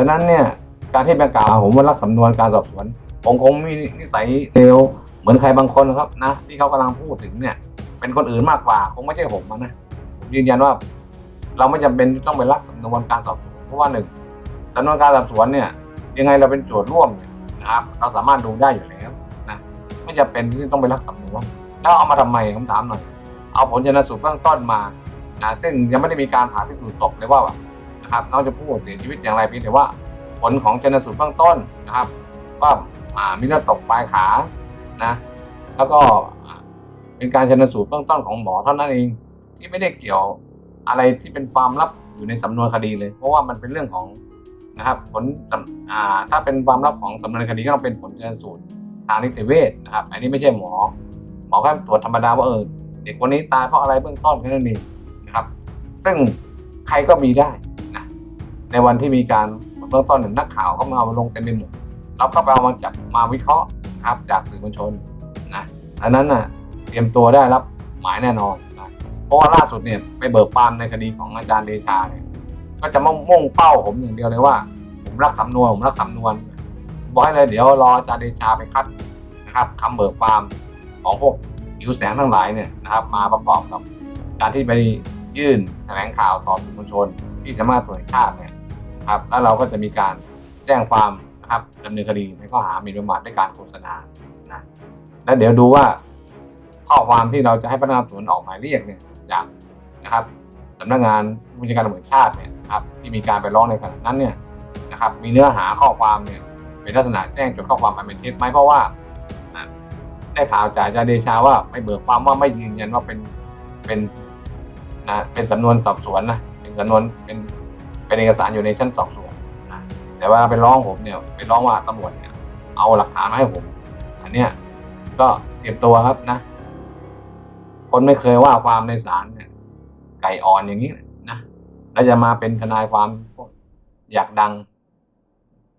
ดังนั้นเนี่ยการที่ไปกล่าวผมว่ารักสำนวนการสอบสวนผมคงมีนิสัยเลวเหมือนใครบางคนครับนะที่เขากำลังพูดถึงเนี่ย เป็นคนอื่นมากกว่าคงไม่ใช่ผมนะผมยืนยันว่า เราไม่จำเป็นต้องไปรักสำนวนการสอบสวนเพราะว่าหนึ่งสำนวนการสอบสวนเนี่ย ยังไงเราเป็นโจทย์ร่วมนะครับ เราสามารถดูได้อยู่แล้วนะไม่จำเป็นที่ต้องไปรักสำนวนแล้วเอามาทำไมผมถามหน่อยเอาผลชนสูตรเบื้องต้นมานะซึ่งยังไม่ได้มีการผ่าพิสูจน์ศพเลยว่าแบบ นะครับน้องจะพูดเสียชีวิตอย่างไรเพียงแต่ว่า ผลของชนสูตรเบื้องต้นนะครับว่ามีเลือดตกปลายขานะแล้วก็เป็นการชนสูตรเบื้องต้นของหมอเท่านั้นเองที่ไม่ได้เกี่ยวอะไรที่เป็นความลับอยู่ในสำนวนคดีเลย เพราะว่ามันเป็นเรื่องของนะครับผลถ้าเป็นความลับของสำนวนคดีก็ต้องเป็นผลชนสูตรทางนิติเวชนะครับ อันนี้ไม่ใช่หมอ หมอแค่ตรวจธรรมดาว่าเออเด็กคนนี้ตายเพราะอะไรเบื้องต้นแค่นั้นเองนะครับ ซึ่งใครก็มีได้ ในวันที่มีการเบื้องต้นเนี่ยนักข่าวก็มาเอามาลงเต็มไปหมดเราก็ไปเอามาจับมาวิเคราะห์นะครับจากสื่อมวลชนนะอันนั้นน่ะเตรียมตัวได้รับหมายแน่นอนนะเพราะว่าล่าสุดเนี่ยไปเบิกความในคดีของอาจารย์เดชาเนี่ยก็จะมุ่งมุ่งเป้าผมอย่างเดียวเลยว่า ผมรักสำนวนผมรักสำนวนบอกให้เลยเดี๋ยวรออาจารย์เดชาไปคัดนะครับคำเบิกความของพวกหิวแสงทั้งหลายเนี่ยนะครับ มาประกอบกับการที่ไปยื่นแถลงข่าวต่อสื่อมวลชน ที่สำนักงานตรวจแห่งชาติเนี่ย นะครับแล้วเราก็จะมีการแจ้งความนะครับดำเนินคดีในข้อหาหมิ่นประมาทด้วยการโฆษณานะแล้วเดี๋ยวดูว่าข้อความที่เราจะให้พนักงานสอบสวนออกหมายเรียกเนี่ยจากนะครับสำนักงานผู้บัญชาการตำรวจชาติเนี่ยครับที่มีการไปร้องในขณะนั้นเนี่ยนะครับมีเนื้อหาข้อความเนี่ยเป็นลักษณะแจ้งจดข้อความอันเป็นเท็จไหมเพราะว่าได้ข่าวจากอาจารย์เดชาว่าไม่เบิกความว่าไม่ยืนยันว่าเป็นเป็นนะเป็นสำนวนสอบสวนนะเป็นสำนวนเป็น เป็นเอกสารอยู่ในชั้นสอบสวนนะแต่ว่าไปร้องผมเนี่ยไปร้องว่าตำรวจเนี่ยเอาหลักฐานมาให้ผม อันเนี้ยก็เตรียมตัวครับนะ คนไม่เคยว่าความในศาลเนี่ยไก่อ่อนอย่างนี้นะแล้วจะมาเป็นทนายความอยากดัง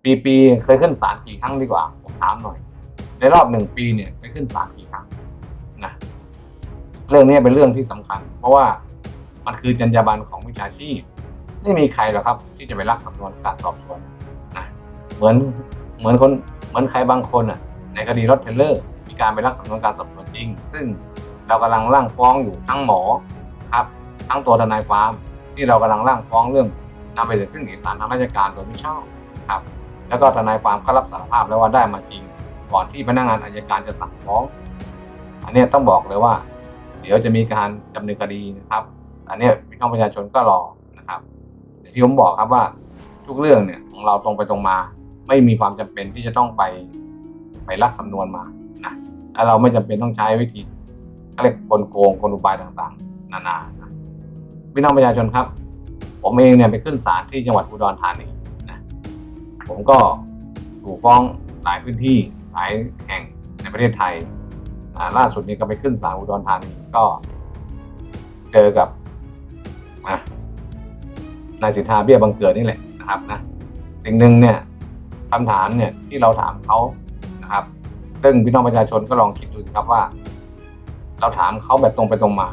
ปีปีๆเคยขึ้นศาลกี่ครั้งดีกว่าผมถามหน่อย ในรอบหนึ่งปีเนี่ยไปขึ้นศาลกี่ครั้งนะเรื่องนี้เป็นเรื่องที่สำคัญ เพราะว่ามันคือจรรยาบรรณของวิชาชีพ ไม่มีใครหรอกครับ ที่จะไปรักสำนวนการสอบสวนนะเหมือนเหมือนคนเหมือนใครบางคนอะ ในคดีรถเทลเลอร์ มีการไปรักสำนวนการสอบสวนจริง ซึ่งเรากำลังร่างฟ้องอยู่ทั้งหมอครับ ทั้งตัวทนายความที่เรากำลังร่างฟ้องเรื่องนำไปสู่ซึ่งเอกสารทางราชการโดยไม่ชอบนะครับแล้วก็ทนายความก็รับสารภาพแล้วว่าได้มาจริง ก่อนที่พนักงานอายการจะสั่งฟ้อง อันนี้ต้องบอกเลยว่า เดี๋ยวจะมีการดำเนินคดีนะครับ อันนี้พี่น้องประชาชนก็รอนะครับ อย่างที่ผมบอกครับว่าทุกเรื่องเนี่ยของเราตรงไปตรงมา ไม่มีความจำเป็นที่จะต้องไปไปลักสำนวนมานะและเราไม่จำเป็นต้องใช้วิธีเขาเรียกกลโกงกลอุบายต่างๆ นานานะพี่น้องประชาชนครับ ผมเองเนี่ยไปขึ้นศาลที่จังหวัดอุดรธานีนะผมก็ถูกฟ้องหลายพื้นที่หลายแห่งในประเทศไทยล่าสุดนี้ก็ไปขึ้นศาลอุดรธานีก็เจอกับอะ นายสิทธาเบี้ยบังเกิดนี่แหละนะครับนะสิ่งหนึ่งเนี่ยคำถามเนี่ยที่เราถามเขานะครับ ซึ่งพี่น้องประชาชนก็ลองคิดดูสิครับว่า เราถามเขาแบบตรงไปตรงมา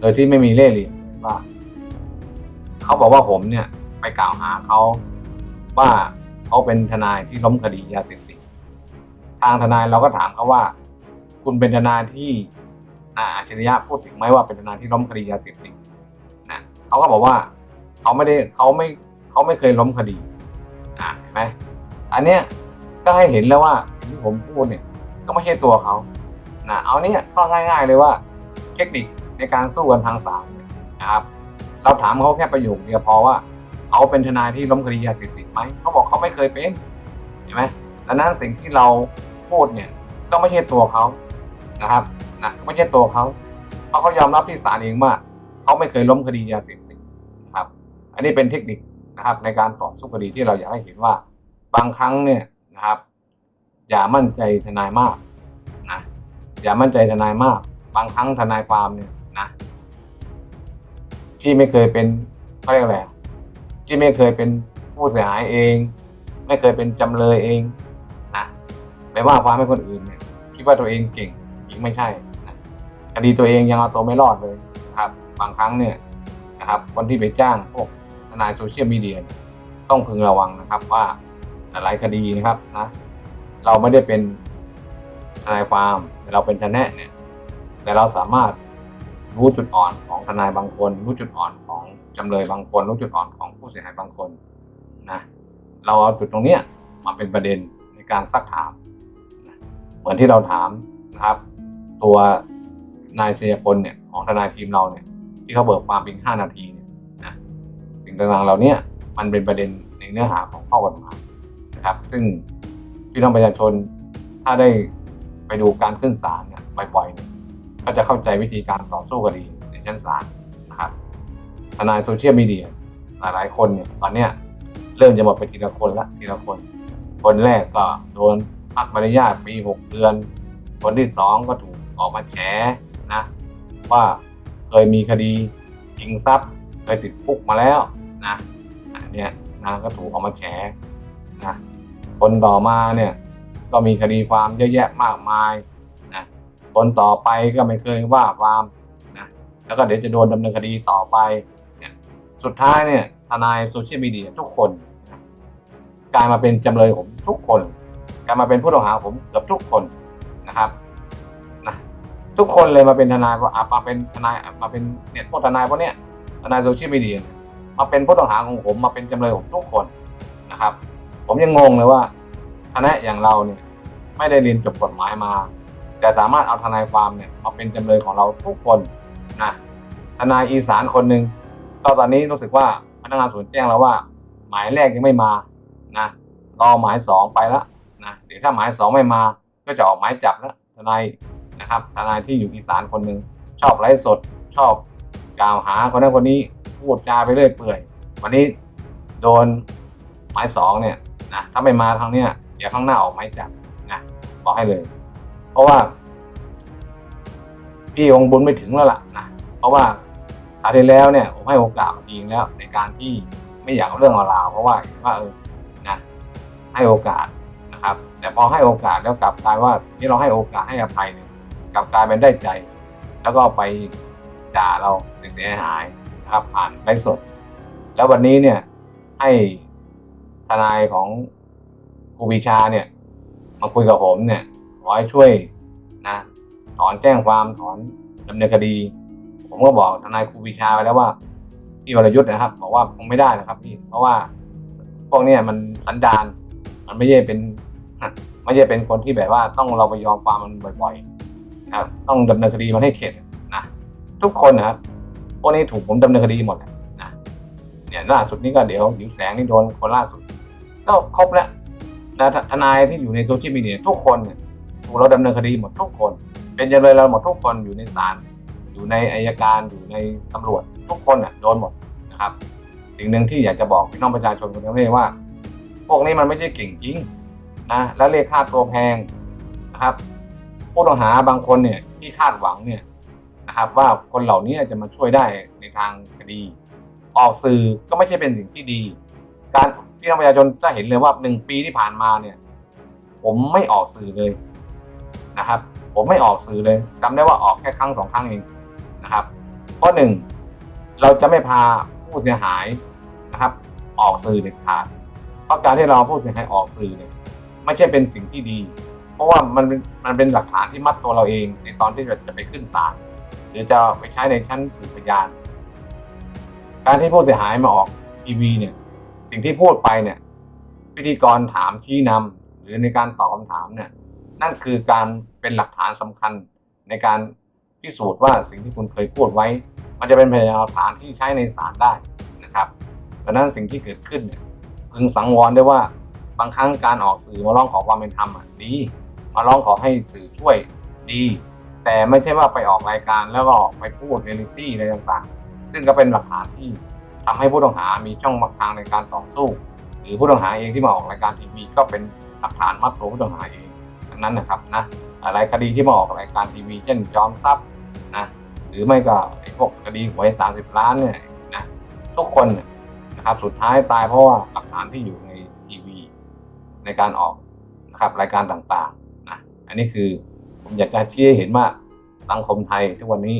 โดยที่ไม่มีเล่ห์เหลี่ยมว่าเขาบอกว่าผมเนี่ยไปกล่าวหาเขาว่าเขาเป็นทนายที่ล้มคดียาเสพติดทางทนายเราก็ถามเขาว่า คุณเป็นทนายที่นายอัจฉริยะพูดถึงไหมว่าเป็นทนายที่ล้มคดียาเสพติดนะเขาก็บอกว่า เขาไม่ได้เขาไม่เขาไม่เคยล้มคดีอ่าเห็นไหมอันเนี้ยก็ให้เห็นแล้วว่าสิ่งที่ผมพูดเนี่ยก็ไม่ใช่ตัวเขานะเอาเนี่ยข้อง่าย ๆเลยว่าเทคนิคในการสู้กันทางศาลเนี่ยนะครับ เราถามเขาแค่ประโยคเดียวพอว่าเขาเป็นทนายที่ล้มคดียาเสพติดไหมเขาบอกเขาไม่เคยเป็นเห็นไหมดังนั้นสิ่งที่เราพูดเนี่ยก็ไม่ใช่ตัวเขานะครับนะไม่ใช่ตัวเขาเพราะเขายอมรับที่ศาลเองว่าเขาไม่เคยล้มคดียาเสพติดนะครับ อันนี้เป็นเทคนิคนะครับในการต่อสู้คดีที่เราอยากให้เห็นว่าบางครั้งเนี่ยนะครับอย่ามั่นใจทนายมากนะอย่ามั่นใจทนายมาก บางครั้งทนายความเนี่ยนะ ที่ไม่เคยเป็นเขาเรียกอะไรที่ไม่เคยเป็นผู้เสียหายเอง ไม่เคยเป็นจำเลยเองนะไปว่าความให้คนอื่นเนี่ยคิดว่าตัวเองเก่งจริงไม่ใช่นะคดีตัวเองยังเอาตัวไม่รอดเลยนะครับ บางครั้งเนี่ยนะครับ คนที่ไปจ้างพวก นายโซเชียลมีเดียต้องพึงระวังนะครับว่าหลายคดีนะครับนะเราไม่ได้เป็นทนายความเราเป็นทนายเนี่ยแต่เราสามารถรู้จุดอ่อนของทนายบางคน รู้จุดอ่อนของจำเลยบางคน รู้จุดอ่อนของผู้เสียหายบางคนนะเราเอาจุดตรงเนี้ยมาเป็นประเด็นในการซักถามนะเหมือนที่เราถามนะครับ ตัวนายชัยพลเนี่ยของทนายทีมเราเนี่ยที่เขาเบิกความเพียง5นาที สิ่งต่างๆเหล่าเนี้ยมันเป็นประเด็นในเนื้อหาของข้อกฎหมายนะครับ ซึ่งพี่น้องประชาชนถ้าได้ไปดูการขึ้นศาลเนี่ยบ่อยๆเนี่ยก็จะเข้าใจวิธีการต่อสู้คดีในชั้นศาลนะครับทนายโซเชียลมีเดียหลายๆคนเนี่ยตอนเนี้ยเริ่มจะหมดไปทีละคนละทีละคน คนแรกก็โดนพักใบอนุญาตปีหกเดือน คนที่สองก็ถูกออกมาแฉนะว่าเคยมีคดีชิงทรัพย์เคยติดคุกมาแล้ว นะอันเนี้ยนะก็ถูกออกมาแฉนะคนต่อมาเนี่ยก็มีคดีความเยอะแยะมากมายนะคนต่อไปก็ไม่เคยว่าความนะแล้วก็เดี๋ยวจะโดนดำเนินคดีต่อไปเนี่ยสุดท้ายเนี่ยทนายโซเชียลมีเดียทุกคนนะกลายมาเป็นจำเลยผมทุกคนกลายมาเป็นผู้ต้องหาผมเกือบทุกคนนะครับนะทุกคนเลยมาเป็นทนายว่าอะมาเป็นทนายมาเป็นเนี่ยพวกทนายพวกเนี้ยทนายโซเชียลมีเดียเนี่ย มาเป็นผู้ต้องหาของผมมาเป็นจำเลยผมทุกคนนะครับ ผมยังงงเลยว่าทนายอย่างเราเนี่ยไม่ได้เรียนจบกฎหมายมา แต่สามารถเอาทนายความเนี่ยมาเป็นจำเลยของเราทุกคนนะทนายอีสานคนหนึ่งก็ตอนนี้รู้สึกว่าพนักงานสวนแจ้งแล้วว่า หมายแรกยังไม่มานะรอหมายสองไปแล้วนะเดี๋ยวถ้าหมายสองไม่มาก็จะออกหมายจับแล้วทนายนะครับทนายที่อยู่อีสานคนหนึ่งชอบไลฟ์สดชอบกล่าวหาคนนั้นคนนี้ พูดจาไปเรื่อยเปื่อย วันนี้โดนหมายสองเนี่ยนะถ้าไม่มาทางเนี้ยเดี๋ยวข้างหน้าออกหมายจับนะบอกให้เลย เพราะว่า พี่องค์บุญไม่ถึงแล้วล่ะนะเพราะว่าคราวที่แล้วเนี่ยผมให้โอกาสมาทีนึงแล้ว ในการที่ไม่อยากเอาเรื่องเอาราวเพราะว่าเห็นว่าเออนะให้โอกาสนะครับ แต่พอให้โอกาสแล้วกลับกลายว่าที่เราให้โอกาสให้อภัยเนี่ยกลับกลายเป็นได้ใจ แล้วก็ไปด่าเราเสียหาย นะครับผ่านไลฟ์สด แล้ววันนี้เนี่ยให้ทนายของครูปีชาเนี่ยมาคุยกับผมเนี่ยขอให้ช่วยนะถอนแจ้งความถอนดำเนินคดี ผมก็บอกทนายครูปีชาไปแล้วว่าพี่วรยุทธ์นะครับ บอกว่าคงไม่ได้นะครับพี่เพราะว่าพวกนี้มันสันดานมันไม่ใช่เป็นไม่ใช่เป็นคนที่แบบว่าต้องเราไปยอมความมันบ่อยๆนะครับต้องดำเนินคดีมันให้เข็ดนะทุกคนนะครับ พวกนี้ถูกผมดำเนินคดีหมดนะเนี่ยล่าสุดนี้ก็เดี๋ยวหิวแสงนี่โดนคนล่าสุด ก็ครบแล้วนะทนายที่อยู่ในโซเชียลมีเดียทุกคนเนี่ยถูกเราดำเนินคดีหมดทุกคน เป็นจำเลยเราหมดทุกคนอยู่ในศาลอยู่ในอายการอยู่ในตำรวจ ทุกคนน่ะโดนหมดนะครับสิ่งหนึ่งที่อยากจะบอกพี่น้องประชาชนคนทั้งประเทศว่า พวกนี้มันไม่ใช่เก่งจริงนะแล้วเรียกค่าตัวแพงนะครับผู้ต้องหาบางคนเนี่ยที่คาดหวังเนี่ย นะครับว่าคนเหล่านี้จะมาช่วยได้ในทางคดี ออกสื่อก็ไม่ใช่เป็นสิ่งที่ดี การพี่น้องประชาชนจะเห็นเลยว่าหนึ่งปีที่ผ่านมาเนี่ย ผมไม่ออกสื่อเลยนะครับ ผมไม่ออกสื่อเลยจำได้ว่าออกแค่ครั้งสองครั้งเองนะครับเพราะหนึ่งเราจะไม่พาผู้เสียหายนะครับ ออกสื่อเด็ดขาดเพราะการที่เราผู้เสียหายออกสื่อเนี่ยไม่ใช่เป็นสิ่งที่ดี เพราะว่ามันเป็นมันเป็นหลักฐานที่มัดตัวเราเองในตอนที่เราจะไปขึ้นศาล หรือจะไปใช้ในชั้นสืบพยาน การที่ผู้เสียหายมาออกทีวีเนี่ย สิ่งที่พูดไปเนี่ย พิธีกรถามชี้นำหรือในการตอบคำถามเนี่ย นั่นคือการเป็นหลักฐานสำคัญในการพิสูจน์ว่าสิ่งที่คุณเคยพูดไว้ มันจะเป็นพยานหลักฐานที่ใช้ในศาลได้นะครับดังนั้นสิ่งที่เกิดขึ้นเนี่ยพึงสังวรได้วยว่าบางครั้งการออกสื่อมาร้องขอความเป็นธรรมอะดี มาร้องขอให้สื่อช่วยดี แต่ไม่ใช่ว่าไปออกรายการแล้วก็ไปพูดเรียลิตี้อะไรต่างๆ ซึ่งก็เป็นหลักฐานที่ทำให้ผู้ต้องหามีช่องทางในการต่อสู้ หรือผู้ต้องหาเองที่มาออกรายการทีวีก็เป็นหลักฐานมัดตัวผู้ต้องหาเองดังนั้นนะครับนะหลายคดีที่มาออกรายการทีวี เช่นจอมทรัพย์นะหรือไม่ก็ไอ้พวกคดีหวย30 ล้านเนี่ยนะทุกคนนะครับสุดท้ายตายเพราะว่าหลักฐานที่อยู่ในทีวี ในการออกนะครับรายการต่างๆนะอันนี้คือ ผมอยากจะชี้ให้เห็นว่าสังคมไทยทุกวันนี้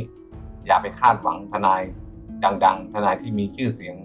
อย่าไปคาดหวังทนายดัง ๆ ทนายที่มีชื่อเสียง